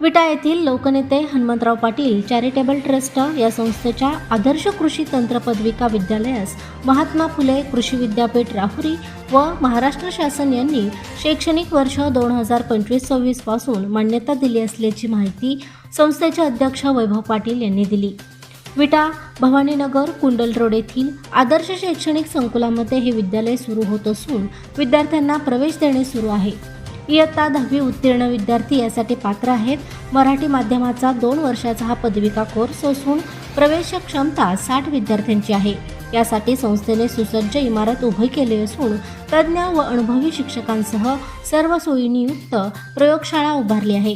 विटा येथील लोकनेते हनुमंतराव पाटील चॅरिटेबल ट्रस्ट या संस्थेच्या आदर्श कृषी तंत्र पदविका विद्यालयास महात्मा फुले कृषी विद्यापीठ राहुरी व महाराष्ट्र शासन यांनी शैक्षणिक वर्ष दोन हजार पंचवीस सव्वीसपासून मान्यता दिली असल्याची माहिती संस्थेचे अध्यक्ष वैभव पाटील यांनी दिली. विटा भवानीनगर कुंडल रोड येथील आदर्श शैक्षणिक संकुलामध्ये हे विद्यालय सुरू होत असून विद्यार्थ्यांना प्रवेश देणे सुरू आहे. इयत्ता दहावी उत्तीर्ण विद्यार्थी यासाठी पात्र आहेत. मराठी माध्यमाचा दोन वर्षाचा हा पदविका कोर्स असून प्रवेश क्षमता साठ विद्यार्थ्यांची आहे. यासाठी संस्थेने सुसज्ज इमारत उभी केली असून तज्ज्ञ व अनुभवी शिक्षकांसह सर्व सोयीनियुक्त प्रयोगशाळा उभारली आहे.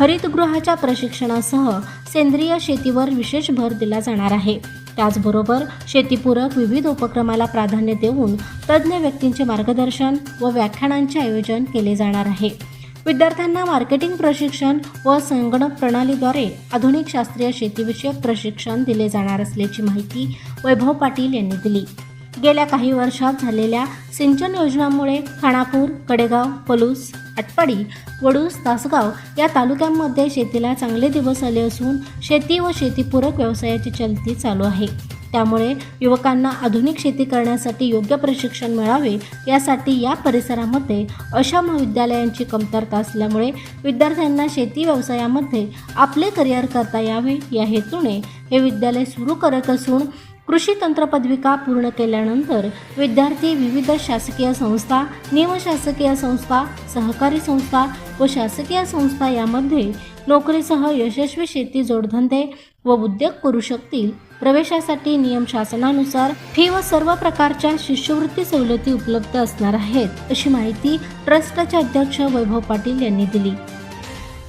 हरितगृहाच्या प्रशिक्षणासह सेंद्रिय शेतीवर विशेष भर दिला जाणार आहे. त्याचबरोबर शेतीपूरक विविध उपक्रमाला प्राधान्य देऊन तज्ज्ञ व्यक्तींचे मार्गदर्शन व व्याख्यानांचे आयोजन केले जाणार आहे. विद्यार्थ्यांना मार्केटिंग प्रशिक्षण व संगणक प्रणालीद्वारे आधुनिक शास्त्रीय शेतीविषयक प्रशिक्षण दिले जाणार असल्याची माहिती वैभव पाटील यांनी दिली. गेल्या काही वर्षात झालेल्या सिंचन योजनांमुळे खानापूर कडेगाव पलूस आटपाडी वडूस तासगाव या तालुक्यांमध्ये शेतीला चांगले दिवस आले असून शेती व शेतीपूरक व्यवसायाची चलती चालू आहे. त्यामुळे युवकांना आधुनिक शेती करण्यासाठी योग्य प्रशिक्षण मिळावे यासाठी या परिसरामध्ये अशा महाविद्यालयांची कमतरता असल्यामुळे विद्यार्थ्यांना शेती व्यवसायामध्ये आपले करिअर करता यावे या हेतूने हे विद्यालय सुरू करत असून कृषी तंत्रपदविका पूर्ण केल्यानंतर विद्यार्थी विविध शासकीय संस्था निमशासकीय संस्था सहकारी संस्था व शासकीय संस्था यामध्ये नोकरीसह यशस्वी शेती जोडधंदे व उद्योग करू शकतील. प्रवेशासाठी नियम शासनानुसार फी व सर्व प्रकारच्या शिष्यवृत्ती सवलती उपलब्ध असणार आहेत अशी माहिती ट्रस्टचे अध्यक्ष वैभव पाटील यांनी दिली.